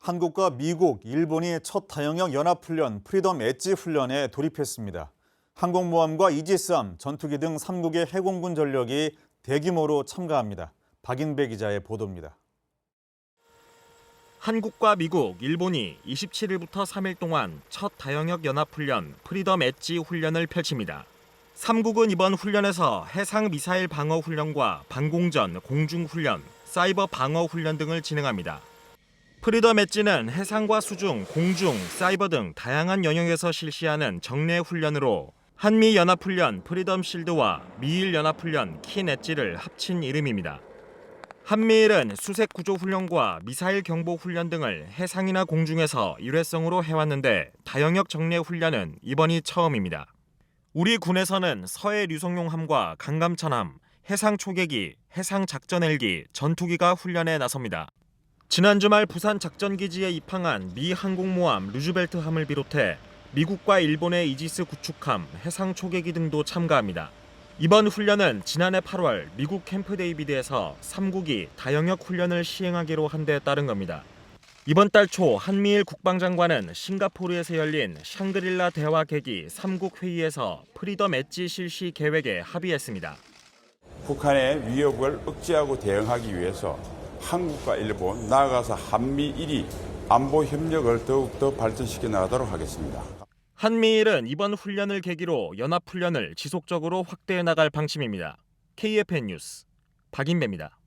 한국과 미국, 일본이 첫 다영역 연합훈련 프리덤 엣지 훈련에 돌입했습니다. 항공모함과 이지스함, 전투기 등 3국의 해공군 전력이 대규모로 참가합니다. 박인배 기자의 보도입니다. 한국과 미국, 일본이 27일부터 3일 동안 첫 다영역 연합훈련 프리덤 엣지 훈련을 펼칩니다. 3국은 이번 훈련에서 해상 미사일 방어 훈련과 방공전, 공중 훈련, 사이버 방어 훈련 등을 진행합니다. 프리덤 엣지는 해상과 수중, 공중, 사이버 등 다양한 영역에서 실시하는 정례 훈련으로 한미 연합 훈련 프리덤 실드와 미일 연합 훈련 킨 엣지를 합친 이름입니다. 한미일은 수색 구조 훈련과 미사일 경보 훈련 등을 해상이나 공중에서 일회성으로 해왔는데 다영역 정례 훈련은 이번이 처음입니다. 우리 군에서는 서해 류송용함과 강감천함, 해상 초계기, 해상 작전 헬기, 전투기가 훈련에 나섭니다. 지난 주말 부산 작전기지에 입항한 미 항공모함 루즈벨트함을 비롯해 미국과 일본의 이지스 구축함, 해상 초계기 등도 참가합니다. 이번 훈련은 지난해 8월 미국 캠프 데이비드에서 3국이 다영역 훈련을 시행하기로 한 데 따른 겁니다. 이번 달 초 한미일 국방장관은 싱가포르에서 열린 샹그릴라 대화 계기 3국 회의에서 프리덤 엣지 실시 계획에 합의했습니다. 북한의 위협을 억제하고 대응하기 위해서 한국과 일본, 나아가서 한미일이 안보 협력을 더욱더 발전시켜 나가도록 하겠습니다. 한미일은 이번 훈련을 계기로 연합 훈련을 지속적으로 확대해 나갈 방침입니다. KFN 뉴스 박인배입니다.